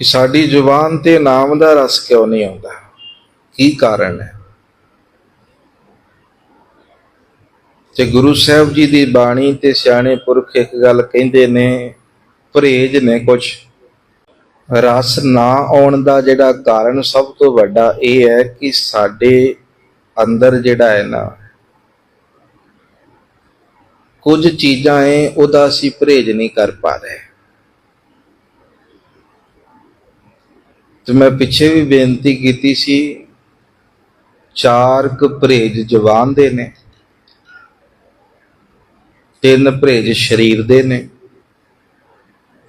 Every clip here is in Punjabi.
ਕਿ ਸਾਡੀ ਜ਼ੁਬਾਨ ਤੇ ਨਾਮ ਦਾ ਰਸ ਕਿਉਂ ਨਹੀਂ ਆਉਂਦਾ? ਕੀ ਕਾਰਨ ਹੈ? ਤੇ ਗੁਰੂ ਸਾਹਿਬ ਜੀ ਦੀ ਬਾਣੀ ਤੇ ਸਿਆਣੇ ਪੁਰਖ ਇੱਕ ਗੱਲ ਕਹਿੰਦੇ ਨੇ ਪਰਹੇਜ ਨੇ ਕੁਝ ਰਸ ਨਾ ਆਉਣ ਦਾ ਜਿਹੜਾ ਕਾਰਨ ਸਭ ਤੋਂ ਵੱਡਾ ਇਹ ਹੈ ਕਿ ਸਾਡੇ ਅੰਦਰ ਜਿਹੜਾ ਹੈ ਨਾ, ਕੁਝ ਚੀਜ਼ਾਂ ਐ, ਉਹਦਾ ਅਸੀਂ ਪਰਹੇਜ ਨਹੀਂ ਕਰ ਪਾ ਰਹੇ। ਤੇ ਮੈਂ ਪਿੱਛੇ ਵੀ ਬੇਨਤੀ ਕੀਤੀ ਸੀ, ਚਾਰ ਕੁ ਪਰਹੇਜ ਜਵਾਨ ਦੇ ਨੇ, ਤਿੰਨ ਪਰਹੇਜ ਸਰੀਰ ਦੇ ਨੇ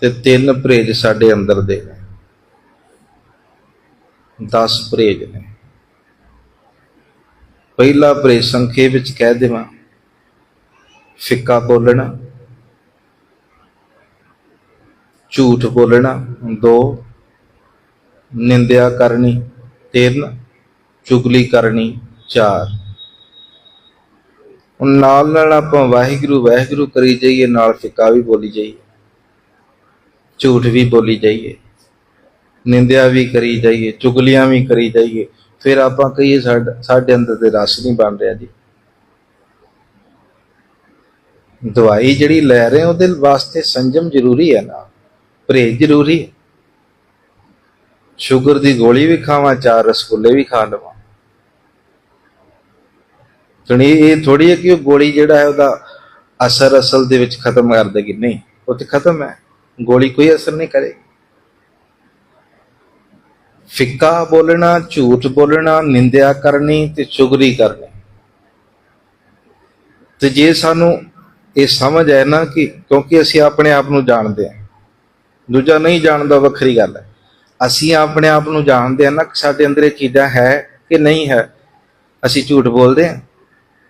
ਤੇ ਤਿੰਨ ਪਰਹੇਜ ਸਾਡੇ ਅੰਦਰ ਦੇ ਨੇ। 10 ਪਰਹੇਜ ਨੇ। ਪਹਿਲਾ ਪਰਹੇਜ ਸੰਖੇਪ ਵਿੱਚ ਕਹਿ ਦੇਵਾਂ, ਫਿੱਕਾ ਬੋਲਣਾ, ਝੂਠ ਬੋਲਣਾ, ਦੋ ਨਿੰਦਿਆ ਕਰਨੀ, ਤਿੰਨ, ਚੁਗਲੀ ਕਰਨੀ, ਚਾਰ। ਹੁਣ ਨਾਲ ਨਾਲ ਆਪਾਂ ਵਾਹਿਗੁਰੂ ਵਾਹਿਗੁਰੂ ਕਰੀ ਜਾਈਏ, ਨਾਲ ਫਿੱਕਾ ਵੀ ਬੋਲੀ ਜਾਈਏ। ਝੂਠ ਵੀ ਬੋਲੀ ਜਾਈਏ। ਨਿੰਦਿਆ ਵੀ ਕਰੀ ਜਾਈਏ, ਚੁਗਲੀਆਂ ਵੀ ਕਰੀ ਜਾਈਏ। ਫਿਰ ਆਪਾਂ ਕਹੀਏ ਸਾਡ- ਸਾਡੇ ਅੰਦਰ ਦੇ ਰਸ ਨਹੀਂ ਬਣ ਰਿਹਾ ਜੀ। ਦਵਾਈ ਜਿਹੜੀ ਲੈ ਰਹੇ ਹਾਂ, ਉਹਦੇ ਵਾਸਤੇ ਸੰਜਮ ਜ਼ਰੂਰੀ ਹੈ ਨਾ, ਪਰਹੇਜ਼ ਜ਼ਰੂਰੀ ਹੈ। ਸ਼ੂਗਰ ਦੀ ਗੋਲੀ ਵੀ ਖਾਵਾਂ, ਚਾਰ ਰਸਗੁੱਲੇ ਵੀ ਖਾ ਲਵਾਂ। ਤਣੀ ਇਹ ਥੋੜੀ ਹੈ ਕਿ ਉਹ ਗੋਲੀ ਜਿਹੜਾ ਹੈ ਉਹਦਾ ਅਸਰ ਅਸਲ ਦੇ ਵਿੱਚ ਖਤਮ ਕਰ ਦੇਗੀ। ਨਹੀਂ, ਉਹ ਤੇ ਖਤਮ ਹੈ। ਗੋਲੀ ਕੋਈ ਅਸਰ ਨਹੀਂ ਕਰੇਗੀ ਫਿੱਕਾ ਬੋਲਣਾ, ਝੂਠ ਬੋਲਣਾ, ਨਿੰਦਿਆ ਕਰਨੀ ਤੇ ਚੁਗਰੀ ਕਰਨੀ। ਤੇ ਜੇ ਸਾਨੂੰ ਇਹ ਸਮਝ ਹੈ ਨਾ ਕਿ ਕਿਉਂਕਿ ਅਸੀਂ ਆਪਣੇ ਆਪ ਨੂੰ ਜਾਣਦੇ ਹਾਂ, ਦੂਜਾ ਨਹੀਂ ਜਾਣਦਾ, ਵੱਖਰੀ ਗੱਲ ਹੈ। ਅਸੀਂ ਆਪਣੇ ਆਪ ਨੂੰ ਜਾਣਦੇ ਹਾਂ ਨਾ ਕਿ ਸਾਡੇ ਅੰਦਰ ਇਹ ਚੀਜ਼ਾਂ ਹੈ ਕਿ ਨਹੀਂ ਹੈ। ਅਸੀਂ ਝੂਠ ਬੋਲਦੇ ਹਾਂ,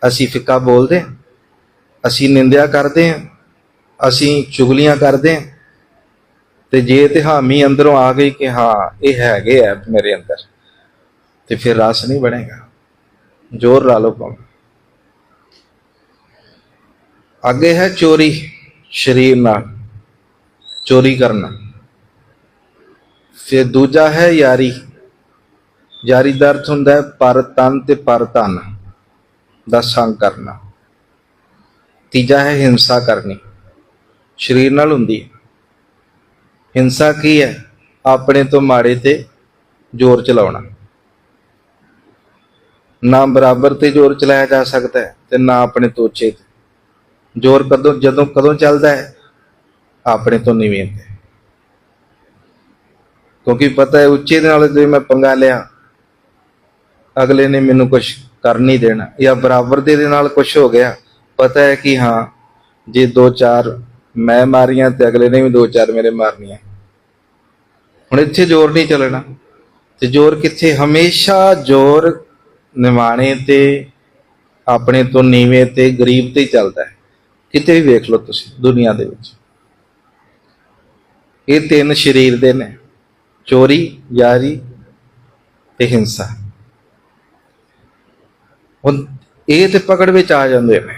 ਅਸੀਂ ਫਿੱਕਾ ਬੋਲਦੇ ਹਾਂ, ਅਸੀਂ ਨਿੰਦਿਆ ਕਰਦੇ ਹਾਂ, ਅਸੀਂ ਚੁਗਲੀਆਂ ਕਰਦੇ ਹਾਂ। ਤੇ ਜੇ ਤੇ ਹਾਮੀ ਅੰਦਰੋਂ ਆ ਗਈ ਕਿ ਹਾਂ, ਇਹ ਹੈਗੇ ਆ ਮੇਰੇ ਅੰਦਰ, ਤੇ ਫਿਰ ਰਸ ਨਹੀਂ ਬਣੇਗਾ। ਜ਼ੋਰ ਲਾ ਲਓ ਭਾਵੇਂ। ਅੱਗੇ ਹੈ ਚੋਰੀ, ਸ਼ਰੀਰ ਨਾਲ। ਚੋਰੀ ਕਰਨਾ। ਫਿਰ ਦੂਜਾ ਹੈ ਯਾਰੀ ਯਾਰੀ ਦਾ ਅਰਥ ਹੁੰਦਾ ਹੈ ਪਰ ਤਨ ਤੇ ਪਰ ਧਨ ਦਾ ਸੰਗ ਕਰਨਾ। ਤੀਜਾ ਹੈ ਹਿੰਸਾ ਕਰਨੀ, ਸਰੀਰ ਨਾਲ ਹੁੰਦੀ ਹੈ। ਹਿੰਸਾ ਕੀ ਹੈ? ਆਪਣੇ ਤੋਂ ਮਾੜੇ ਤੇ ਜ਼ੋਰ ਚਲਾਉਣਾ। ਨਾ ਬਰਾਬਰ ਤੇ ਜ਼ੋਰ ਚਲਾਇਆ ਜਾ ਸਕਦਾ ਹੈ ਤੇ ਨਾ ਆਪਣੇ ਤੋਂ ਉੱਚੇ ਤੇ। ਜ਼ੋਰ ਕਦੋਂ, ਜਦੋਂ ਕਦੋਂ ਚੱਲਦਾ ਹੈ? ਆਪਣੇ ਤੋਂ ਨੀਵੇਂ ਤੇ। ਕਿਉਂਕਿ ਪਤਾ ਹੈ ਉੱਚੇ ਦੇ ਨਾਲ ਜੇ ਮੈਂ ਪੰਗਾ ਲਿਆ, ਅਗਲੇ ਨੇ ਮੈਨੂੰ ਕੁਝ ਕਰ ਨਹੀਂ ਦੇਣਾ ਜਾਂ ਬਰਾਬਰ ਦੇ ਦੇ ਨਾਲ ਕੁਝ ਹੋ ਗਿਆ, ਪਤਾ ਹੈ ਕਿ ਹਾਂ, ਜੇ ਦੋ ਚਾਰ ਮੈਂ ਮਾਰੀਆਂ ਤੇ ਅਗਲੇ ਨੇ ਵੀ ਦੋ ਚਾਰ ਮੇਰੇ ਮਾਰਨੀਆਂ। ਹੁਣ ਇੱਥੇ ਜ਼ੋਰ ਨਹੀਂ ਚੱਲਣਾ। ਤੇ ਜ਼ੋਰ ਕਿੱਥੇ? ਹਮੇਸ਼ਾ ਜ਼ੋਰ ਨਿਮਾਣੇ ਤੇ, ਆਪਣੇ ਤੋਂ ਨੀਵੇਂ ਤੇ, ਗਰੀਬ ਤੇ ਹੀ ਚੱਲਦਾ ਹੈ। ਕਿਤੇ ਵੀ ਵੇਖ ਲਓ ਤੁਸੀਂ ਦੁਨੀਆ ਦੇ ਵਿੱਚ। ਇਹ ਤਿੰਨ ਸਰੀਰ ਦੇ ਨੇ। ਚੋਰੀ, ਯਾਰੀ ਤੇ ਹਿੰਸਾ। ਹੁਣ ਇਹ ਤੇ ਪਕੜ ਵਿੱਚ ਆ ਜਾਂਦੇ ਨੇ।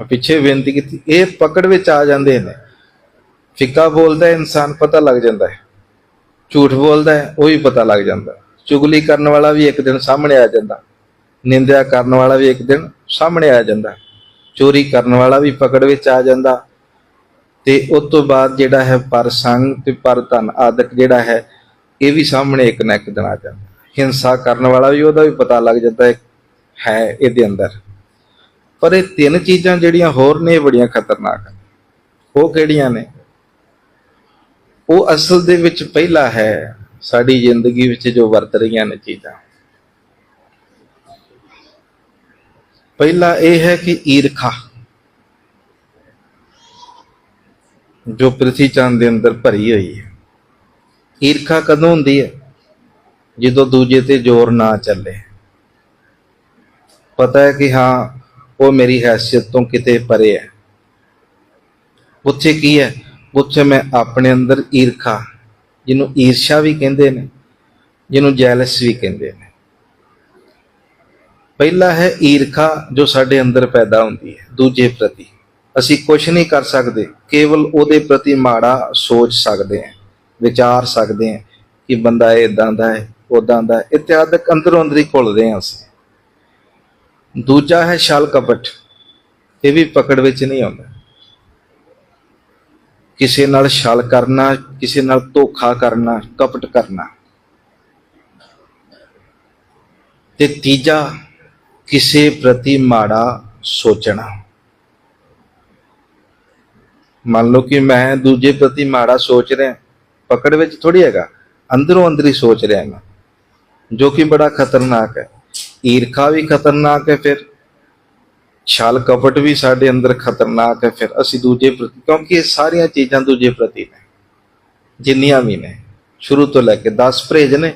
ਮੈਂ ਪਿੱਛੇ ਬੇਨਤੀ ਕੀਤੀ, ਇਹ ਪਕੜ ਵਿੱਚ ਆ ਜਾਂਦੇ ਨੇ। ਫਿੱਕਾ ਬੋਲਦਾ ਇਨਸਾਨ ਪਤਾ ਲੱਗ ਜਾਂਦਾ ਹੈ। ਝੂਠ ਬੋਲਦਾ ਹੈ, ਉਹ ਵੀ ਪਤਾ ਲੱਗ ਜਾਂਦਾ। ਚੁਗਲੀ ਕਰਨ ਵਾਲਾ ਵੀ ਇੱਕ ਦਿਨ ਸਾਹਮਣੇ ਆ ਜਾਂਦਾ। ਨਿੰਦਿਆ ਕਰਨ ਵਾਲਾ ਵੀ ਇੱਕ ਦਿਨ ਸਾਹਮਣੇ ਆ ਜਾਂਦਾ। ਚੋਰੀ ਕਰਨ ਵਾਲਾ ਵੀ ਪਕੜ ਵਿੱਚ ਆ ਜਾਂਦਾ। ਤੇ ਉਸ ਤੋਂ ਬਾਅਦ ਜਿਹੜਾ ਹੈ, ਪਰ ਸੰਗ ਤੇ ਪਰ ਧਨ ਆਦਿਕ ਜਿਹੜਾ ਹੈ ਇਹ ਵੀ ਸਾਹਮਣੇ ਇੱਕ ਨਾ ਇੱਕ ਦਿਨ ਆ ਜਾਂਦਾ। ਹਿੰਸਾ ਕਰਨ ਵਾਲਾ ਵੀ ਉਹਦਾ ਵੀ ਪਤਾ ਲੱਗ ਜਾਂਦਾ ਹੈ ਹੈ ਇਹਦੇ ਅੰਦਰ। ਪਰ ਇਹ ਤਿੰਨ ਚੀਜ਼ਾਂ ਜਿਹੜੀਆਂ ਹੋਰ ਨੇ ਇਹ ਬੜੀਆਂ ਖਤਰਨਾਕ ਹਨ ਉਹ ਕਿਹੜੀਆਂ ਨੇ? ਉਹ ਅਸਲ ਦੇ ਵਿੱਚ ਪਹਿਲਾ ਹੈ ਸਾਡੀ ਜ਼ਿੰਦਗੀ ਵਿੱਚ ਜੋ ਵਰਤ ਰਹੀਆਂ ਨੇ ਚੀਜ਼ਾਂ। ਪਹਿਲਾ ਇਹ ਹੈ ਕਿ ਈਰਖਾ। ਜੋ ਪ੍ਰਿਥੀ ਚੰਦ ਦੇ ਅੰਦਰ ਭਰੀ ਹੋਈ ਹੈ। ਈਰਖਾ ਕਦੋਂ ਹੁੰਦੀ ਹੈ? ਜਦੋਂ ਦੂਜੇ ਤੇ ਜ਼ੋਰ ਨਾ ਚੱਲੇ। ਪਤਾ ਹੈ ਕਿ ਹਾਂ, ਉਹ ਮੇਰੀ ਹੈਸੀਅਤ ਤੋਂ ਕਿਤੇ ਪਰੇ ਹੈ। ਉੱਥੇ ਕੀ ਹੈ? ਉੱਥੇ ਮੈਂ ਆਪਣੇ ਅੰਦਰ ਈਰਖਾ, ਜਿਹਨੂੰ ਈਰਸ਼ਾ ਵੀ ਕਹਿੰਦੇ ਨੇ, ਜਿਹਨੂੰ ਜੈਲਸ ਵੀ ਕਹਿੰਦੇ ਨੇ। ਪਹਿਲਾ ਹੈ ਈਰਖਾ ਜੋ ਸਾਡੇ ਅੰਦਰ ਪੈਦਾ ਹੁੰਦੀ ਹੈ, ਦੂਜੇ ਪ੍ਰਤੀ। ਅਸੀਂ ਕੁਝ ਨਹੀਂ ਕਰ ਸਕਦੇ, ਕੇਵਲ ਉਹਦੇ ਪ੍ਰਤੀ ਮਾੜਾ ਸੋਚ ਸਕਦੇ ਹਾਂ। ਵਿਚਾਰ ਸਕਦੇ ਹਾਂ ਕਿ ਬੰਦਾ ਇਦਾਂ ਦਾ ਹੈ ਉਦਾਂ ਦਾ ਹੈ। ਅੰਦਰੋਂ ਅੰਦਰ ਹੀ ਘੁਲਦੇ ਹਾਂ ਅਸੀਂ। ਦੂਜਾ ਹੈ ਛਲ ਕਪਟ। ਇਹ ਵੀ ਪਕੜ ਵਿੱਚ ਨਹੀਂ ਆਉਂਦਾ। ਕਿਸੇ ਨਾਲ ਛਲ ਕਰਨਾ, ਕਿਸੇ ਨਾਲ ਧੋਖਾ ਕਰਨਾ, ਕਪਟ ਕਰਨਾ। ਤੇ ਤੀਜਾ, ਕਿਸੇ ਪ੍ਰਤੀ ਮਾੜਾ ਸੋਚਣਾ। ਮੰਨ ਲਓ ਕਿ ਮੈਂ ਦੂਜੇ ਪ੍ਰਤੀ ਮਾੜਾ ਸੋਚ ਰਿਹਾ। ਪਕੜ ਵਿੱਚ ਥੋੜੀ ਹੈਗਾ। ਅੰਦਰੋਂ ਅੰਦਰੀ ਸੋਚ ਰਿਹਾ ਮੈਂ, ਜੋ ਕਿ ਬੜਾ ਖਤਰਨਾਕ ਹੈ। ਈਰਖਾ ਵੀ ਖਤਰਨਾਕ ਹੈ ਫਿਰ। ਛਲ ਕਪਟ ਵੀ ਸਾਡੇ ਅੰਦਰ ਖਤਰਨਾਕ ਹੈ ਫਿਰ। ਅਸੀਂ ਦੂਜੇ ਪ੍ਰਤੀ, ਕਿਉਂਕਿ ਇਹ ਸਾਰੀਆਂ ਚੀਜ਼ਾਂ ਦੂਜੇ ਪ੍ਰਤੀ ਨੇ, ਜਿੰਨੀਆਂ ਵੀ ਨੇ। ਸ਼ੁਰੂ ਤੋਂ ਲੈ ਕੇ 10 ਪਰਹੇਜ ਨੇ।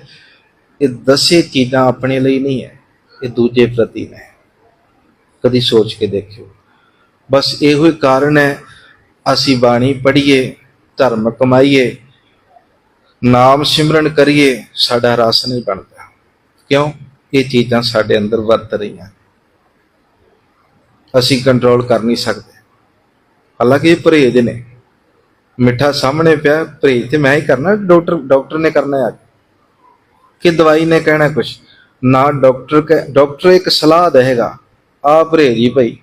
ਇਹ ਦਸੇ ਚੀਜ਼ਾਂ ਆਪਣੇ ਲਈ ਨਹੀਂ ਹੈ, ਇਹ ਦੂਜੇ ਪ੍ਰਤੀ ਨੇ। ਕਦੀ ਸੋਚ ਕੇ ਦੇਖਿਓ। ਬਸ ਇਹੋ ਹੀ ਕਾਰਨ ਹੈ, ਅਸੀਂ ਬਾਣੀ ਪੜ੍ਹੀਏ, ਧਰਮ ਕਮਾਈਏ ਨਾਮ ਸਿਮਰਨ ਕਰੀਏ, ਸਾਡਾ ਰਸ ਨਹੀਂ ਬਣਦਾ। ਕਿਉਂ? ਇਹ ਚੀਜ਼ਾਂ ਸਾਡੇ ਅੰਦਰ ਵਰਤ ਰਹੀਆਂ। ਅਸੀਂ ਕੰਟਰੋਲ ਕਰ ਨਹੀਂ ਸਕਦੇ। ਹਾਲਾਂਕਿ ਇਹ ਪਰਹੇਜ ਨੇ। ਮਿੱਠਾ ਸਾਹਮਣੇ ਪਿਆ, ਪਰਹੇਜ ਤੇ ਮੈਂ ਹੀ ਕਰਨਾ, ਡਾਕਟਰ ਡਾਕਟਰ ਨੇ ਕਰਨਾ ਹੈ ਕਿ ਦਵਾਈ ਨੇ ਕਹਿਣਾ ਕੁਝ ਨਾ ਡਾਕਟਰ ਕਹਿ- ਡਾਕਟਰ ਇੱਕ ਸਲਾਹ ਦੇਗਾ ਆ ਪਰਹੇਜ ਹੀ ਭਾਈ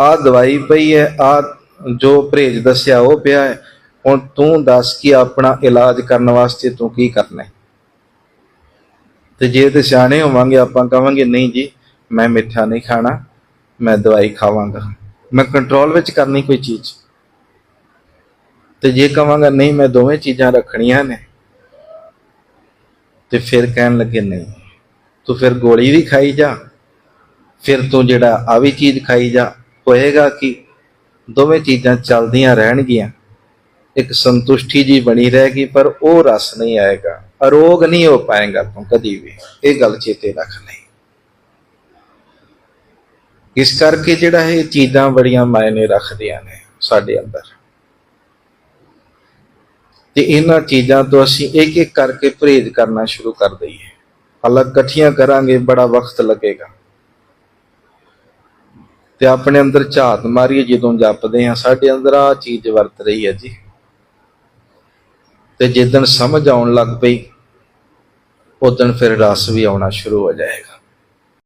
ਆ ਦਵਾਈ ਪਈ ਹੈ ਆ ਜੋ ਪਰਹੇਜ ਦੱਸਿਆ ਉਹ ਪਿਆ ਹੈ। ਹੁਣ ਤੂੰ ਦੱਸ ਕਿ ਆਪਣਾ ਇਲਾਜ ਕਰਨ ਵਾਸਤੇ ਤੂੰ ਕੀ ਕਰਨਾ ਹੈ? ਤੇ ਜੇ ਤੇ ਸਿਆਣੇ ਹੋਵਾਂਗੇ, ਆਪਾਂ ਕਵਾਂਗੇ, ਨਹੀਂ ਜੀ, ਮੈਂ ਮਿੱਠਾ ਨਹੀਂ ਖਾਣਾ, ਮੈਂ ਦਵਾਈ ਖਾਵਾਂਗਾ। ਮੈਂ ਕੰਟਰੋਲ ਵਿੱਚ ਕਰਨੀ ਕੋਈ ਚੀਜ਼। ਤੇ ਜੇ ਕਵਾਂਗਾ, ਨਹੀਂ, ਮੈਂ ਦੋਵੇਂ ਚੀਜ਼ਾਂ ਰੱਖਣੀਆਂ ਨੇ, ਤੇ ਫਿਰ ਕਹਿਣ ਲੱਗੇ, ਨਹੀਂ। ਤੂੰ ਫਿਰ ਗੋਲੀ ਵੀ ਖਾਈ ਜਾ, ਫਿਰ ਤੂੰ ਜਿਹੜਾ ਆ ਵੀ ਚੀਜ਼ ਖਾਈ ਜਾ, ਹੋਏਗਾ ਕਿ? ਦੋਵੇਂ ਚੀਜ਼ਾਂ ਚੱਲਦੀਆਂ ਰਹਿਣਗੀਆਂ। ਇੱਕ ਸੰਤੁਸ਼ਟੀ ਜੀ ਬਣੀ ਰਹੇਗੀ, ਪਰ ਉਹ ਰਸ ਨਹੀਂ ਆਏਗਾ, ਅਰੋਗ ਨਹੀਂ ਹੋ ਪਾਏਗਾ ਤੂੰ ਕਦੀ ਵੀ। ਇਹ ਗੱਲ ਚੇਤੇ ਰੱਖ ਲਈ ਇਸ ਕਰਕੇ ਜਿਹੜਾ ਇਹ ਚੀਜ਼ਾਂ ਬੜੀਆਂ ਮਾਇਨੇ ਰੱਖਦੀਆਂ ਨੇ ਸਾਡੇ ਅੰਦਰ। ਤੇ ਇਹਨਾਂ ਚੀਜ਼ਾਂ ਤੋਂ ਅਸੀਂ ਇੱਕ ਇੱਕ ਕਰਕੇ ਪਰਹੇਜ਼ ਕਰਨਾ ਸ਼ੁਰੂ ਕਰ ਦਈਏ। ਹਾਲਾਂਕਿ ਇਕੱਠੀਆਂ ਕਰਾਂਗੇ, ਬੜਾ ਵਕਤ ਲੱਗੇਗਾ। ਤੇ ਆਪਣੇ ਅੰਦਰ ਝਾਤ ਮਾਰੀਏ, ਜਦੋਂ ਜਪਦੇ ਹਾਂ, ਸਾਡੇ ਅੰਦਰ ਆ ਚੀਜ਼ ਵਰਤ ਰਹੀ ਹੈ ਜੀ। ਤੇ ਜਿੱਦਣ ਸਮਝ ਆਉਣ ਲੱਗ ਪਈ ਉਦੋਂ ਫਿਰ ਰਸ ਵੀ ਆਉਣਾ ਸ਼ੁਰੂ ਹੋ ਜਾਏਗਾ।